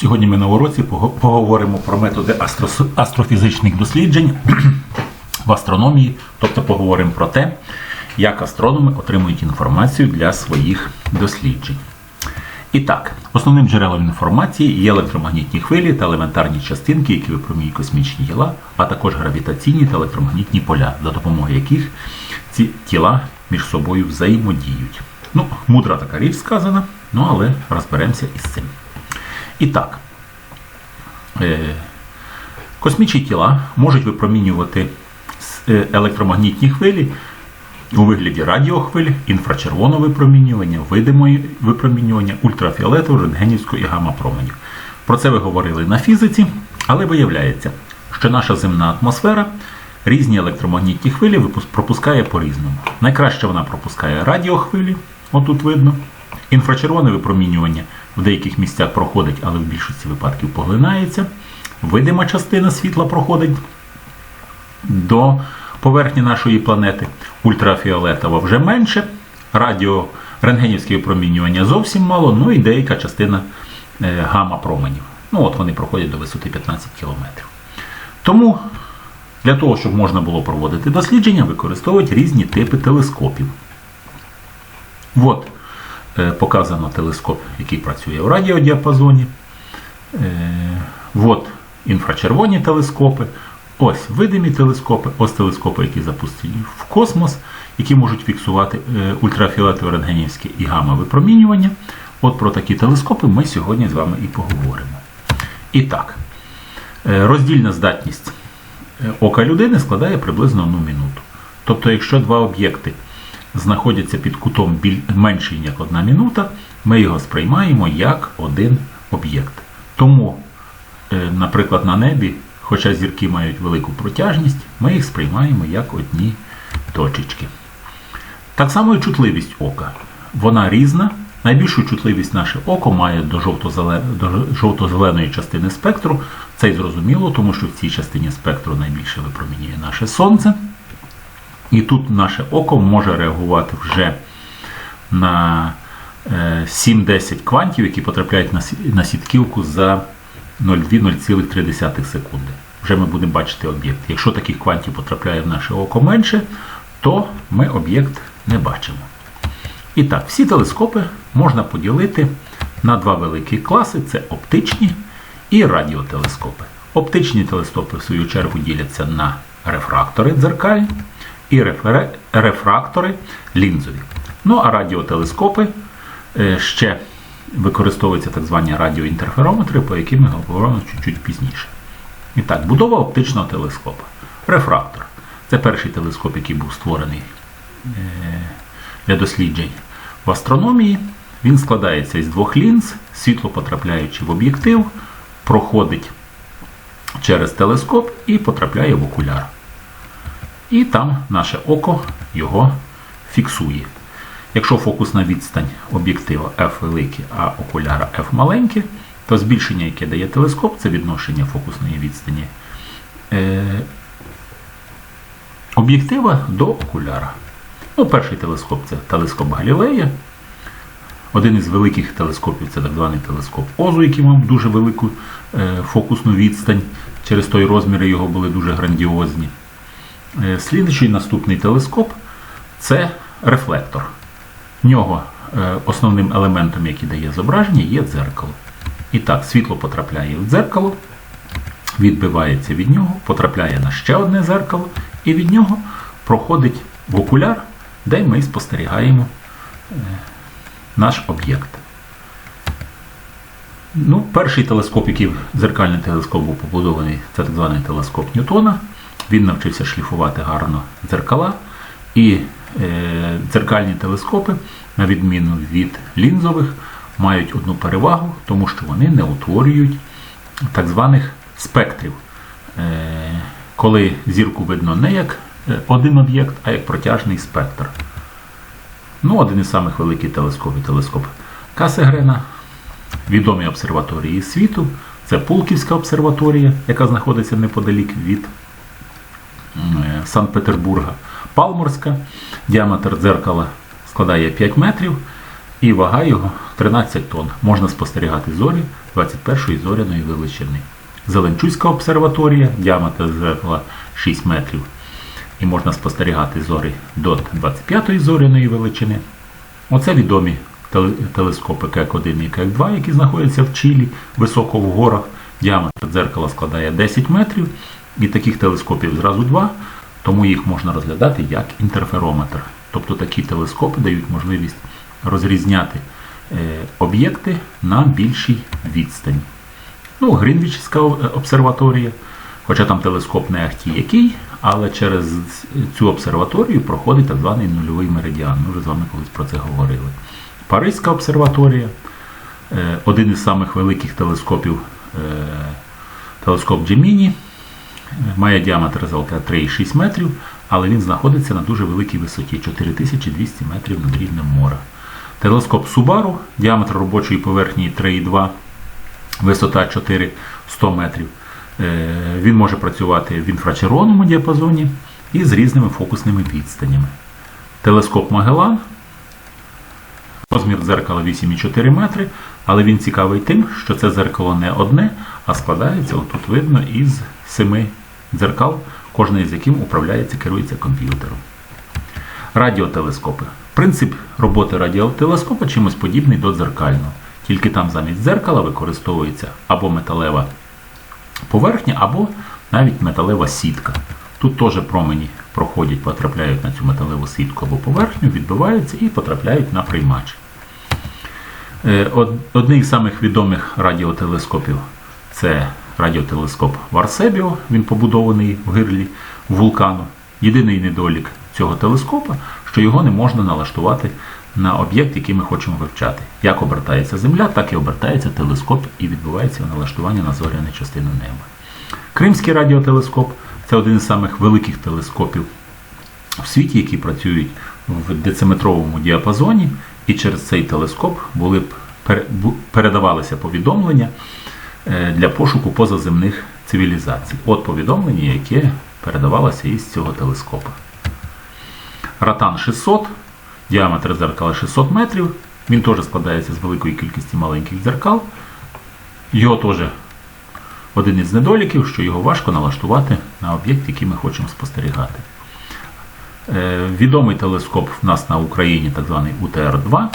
Сьогодні ми на уроці поговоримо про методи астрофізичних досліджень в астрономії, тобто поговоримо про те, як астрономи отримують інформацію для своїх досліджень. І так, основним джерелом інформації є електромагнітні хвилі та елементарні частинки, які випромінюють космічні тіла, а також гравітаційні та електромагнітні поля, за допомогою яких ці тіла між собою взаємодіють. Ну, мудра така річ сказана, ну але розберемося із цим. І так, е, космічні тіла можуть випромінювати е, електромагнітні хвилі у вигляді радіохвиль, інфрачервоного випромінювання, видимої випромінювання, ультрафіолетового, рентгенівського і гамма-променів. Про це ви говорили на фізиці, але виявляється, що наша земна атмосфера різні електромагнітні хвилі пропускає по-різному. Найкраще вона пропускає радіохвилі, отут видно. Інфрачервоне випромінювання в деяких місцях проходить, але в більшості випадків поглинається. Видима частина світла проходить до поверхні нашої планети. Ультрафіолетова вже менше, радіо рентгенівське випромінювання зовсім мало, ну і деяка частина е, гамма-променів. Ну от вони проходять до висоти 15 кілометрів. Тому для того, щоб можна було проводити дослідження, використовують різні типи телескопів. От показано телескоп, який працює в радіодіапазоні. Е, От інфрачервоні телескопи, ось видимі телескопи, ось телескопи, які запустені в космос, які можуть фіксувати е, ультрафіолетове рентгенівське і гамма випромінювання. От про такі телескопи ми сьогодні з вами і поговоримо. І так, е, роздільна здатність е, ока людини складає приблизно одну минуту. Тобто, якщо два об'єкти знаходяться під кутом менший, як одна минута, ми його сприймаємо як один об'єкт. Тому, е, наприклад, на небі, хоча зірки мають велику протяжність, ми їх сприймаємо як одні точечки. Так само і чутливість ока. Вона різна. Найбільшу чутливість наше око має до жовто-зеленої частини спектру. Це й зрозуміло, тому що в цій частині спектру найбільше випромінює наше сонце. І тут наше око може реагувати вже на е, 7-10 квантів, які потрапляють на сітківку за 0,2-0,3 секунди. Вже ми будемо бачити об'єкт. Якщо таких квантів потрапляє в наше око менше, то ми об'єкт не бачимо. І так, всі телескопи можна поділити на два великі класи: це оптичні і радіотелескопи. Оптичні телескопи, в свою чергу, діляться на рефрактори дзеркальні і рефрактори лінзові. Ну а радіотелескопи е, ще використовуються так звані радіоінтерферометри, по яким ми говоримо чуть-чуть пізніше. І так, будова оптичного телескопа. Рефрактор. Це перший телескоп, який був створений е, для досліджень в астрономії. Він складається із двох лінз, світло потрапляючи в об'єктив, проходить через телескоп і потрапляє в окуляр. І там наше око його фіксує. Якщо фокусна відстань об'єктива F велике, а окуляра F маленьке, то збільшення, яке дає телескоп, це відношення фокусної відстані е, об'єктива до окуляра. Ну, перший телескоп це телескоп Галілея. Один із великих телескопів це так званий телескоп Озу, який мав дуже велику е, фокусну відстань. Через той розміри його були дуже грандіозні. Е, Слідуючий наступний телескоп це рефлектор. В нього е, основним елементом, який дає зображення, є дзеркало. І так, світло потрапляє в дзеркало, відбивається від нього, потрапляє на ще одне зеркало, і від нього проходить в окуляр, де ми спостерігаємо е, наш об'єкт. Ну, перший телескоп, який дзеркальний телескоп був побудований, це так званий телескоп Ньютона. Він навчився шліфувати гарно дзеркала. І е, дзеркальні телескопи, на відміну від лінзових, мають одну перевагу, тому що вони не утворюють так званих спектрів. Е, коли зірку видно не як е, один об'єкт, а як протяжний спектр. Ну, один із самих великих телескопів телескоп Касегрена, відомі обсерваторії світу. Це Пулківська обсерваторія, яка знаходиться неподалік від Санкт-Петербурга. Палморська, діаметр дзеркала складає 5 метрів. і вага його 13 тонн. Можна спостерігати зорі 21-ї зоряної величини. Зеленчуцька обсерваторія, діаметр зеркала 6 метрів. І можна спостерігати зорі до 25-ї зоряної величини. Оце відомі телескопи КЕК-1 і КЕК-2, які знаходяться в Чилі, високо в горах. Діаметр дзеркала складає 10 метрів. І таких телескопів зразу два, тому їх можна розглядати як інтерферометр. Тобто такі телескопи дають можливість розрізняти е, об'єкти на більшій відстані. Ну, Грінвічська обсерваторія, хоча там телескоп не ахті який, але через цю обсерваторію проходить так званий нульовий меридіан. Ми вже з вами колись про це говорили. Паризька обсерваторія, е, один із самих великих телескопів, е, телескоп Джеміні, має діаметр золота 3,6 метрів, але він знаходиться на дуже великій висоті 4200 метрів над рівнем моря. Телескоп Субару, діаметр робочої поверхні 3,2, висота 400 метрів. Е, Він може працювати в інфрачервоному діапазоні і з різними фокусними відстанями. Телескоп Магелан, розмір дзеркала 8,4 метри, але він цікавий тим, що це дзеркало не одне, а складається, отут видно, із семи дзеркал, кожне з яким управляється, керується комп'ютером. Радіотелескопи. Принцип роботи радіотелескопа чимось подібний до дзеркального. Тільки там замість дзеркала використовується або металева поверхня, або навіть металева сітка. Тут теж промені проходять, потрапляють на цю металеву сітку або поверхню, відбиваються і потрапляють на приймач. Е, од- Одний з самих відомих радіотелескопів це радіотелескоп Варсебіо. Він побудований в гирлі вулкану. Єдиний недолік цього телескопа, що його не можна налаштувати на об'єкт, який ми хочемо вивчати. Як обертається Земля, так і обертається телескоп і відбувається налаштування на зоряну частину неба. Кримський радіотелескоп це один із самих великих телескопів в світі, які працюють в дециметровому діапазоні, і через цей телескоп були передавалися повідомлення для пошуку позаземних цивілізацій. От повідомлення, яке передавалося із цього телескопа. Ратан 600, діаметр дзеркала 600 метрів. Він теж складається з великої кількості маленьких дзеркал. Його теж один із недоліків, що його важко налаштувати на об'єкт, який ми хочемо спостерігати. Е, Відомий телескоп в нас на Україні, так званий УТР-2.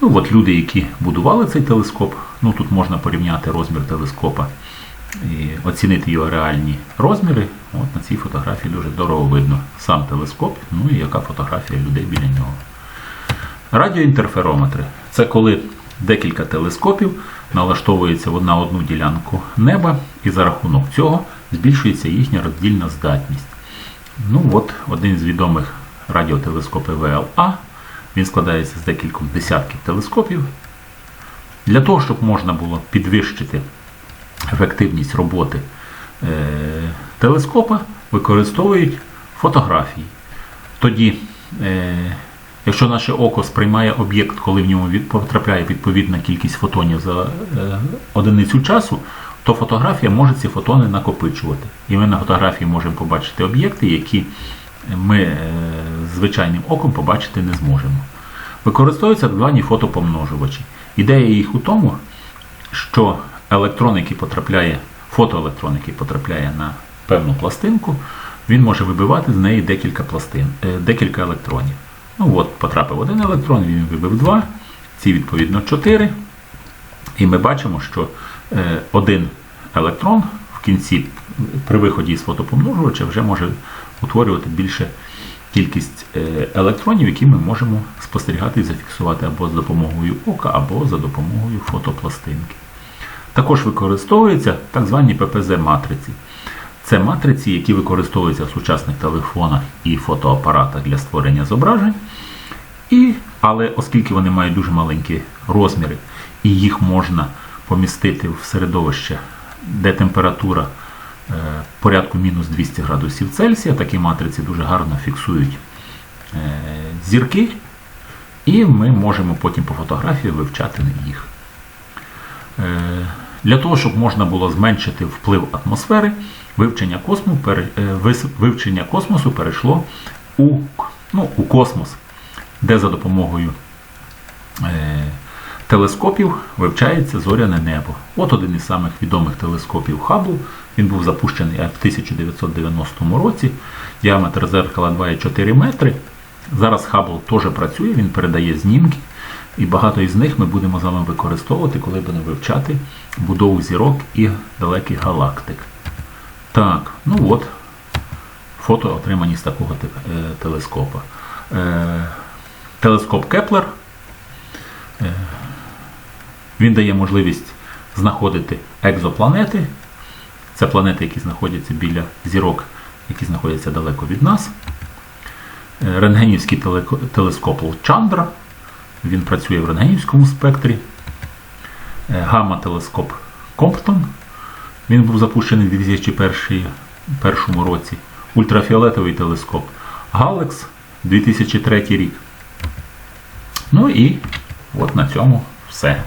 Ну, от люди, які будували цей телескоп, ну тут можна порівняти розмір телескопа і оцінити його реальні розміри. От на цій фотографії дуже дорого видно сам телескоп, ну і яка фотографія людей біля нього. Радіоінтерферометри це коли декілька телескопів налаштовуються на одну ділянку неба, і за рахунок цього збільшується їхня роздільна здатність. Ну от один з відомих радіотелескопів ВЛА. Він складається з декількох десятків телескопів. Для того, щоб можна було підвищити ефективність роботи е, телескопа, використовують фотографії. Тоді, е, якщо наше око сприймає об'єкт, коли в ньому від- потрапляє відповідна кількість фотонів за е, одиницю часу, то фотографія може ці фотони накопичувати. І ми на фотографії можемо побачити об'єкти, які ми е, звичайним оком побачити не зможемо. Використовуються так звані фотопомножувачі. Ідея їх у тому, що електрон, який потрапляє, фотоелектрон, який потрапляє на певну пластинку, він може вибивати з неї декілька пластин, е, декілька електронів. Ну от, потрапив один електрон, він вибив два, ці відповідно чотири. І ми бачимо, що е, один електрон в кінці при виході з фотопомножувача вже може утворювати більше кількість е, електронів, які ми можемо спостерігати і зафіксувати або з допомогою ока, або за допомогою фотопластинки. Також використовуються так звані ППЗ-матриці. Це матриці, які використовуються в сучасних телефонах і фотоапаратах для створення зображень. І, але оскільки вони мають дуже маленькі розміри і їх можна помістити в середовище, де температура порядку мінус 200 градусів Цельсія, такі матриці дуже гарно фіксують е, зірки, і ми можемо потім по фотографії вивчати їх. Е, Для того, щоб можна було зменшити вплив атмосфери, вивчення, е, вис- вивчення космосу перейшло у, ну, у космос, де за допомогою е, телескопів вивчається зоряне небо. От один із самих відомих телескопів Хаббл. Він був запущений в 1990 році. Діаметр зеркала 2,4 метри. Зараз Хаббл теж працює, він передає знімки. І багато із них ми будемо з вами використовувати, коли будемо вивчати будову зірок і далеких галактик. Так, ну от, фото отримані з такого е, телескопа. Е, телескоп Кеплер. Він дає можливість знаходити екзопланети. Це планети, які знаходяться біля зірок, які знаходяться далеко від нас. Е, Рентгенівський телескоп Чандра. Він працює в рентгенівському спектрі. Е, Гамма-телескоп Комптон. Він був запущений у 2001 році. Ультрафіолетовий телескоп Галекс 2003 рік. Ну і от на цьому все.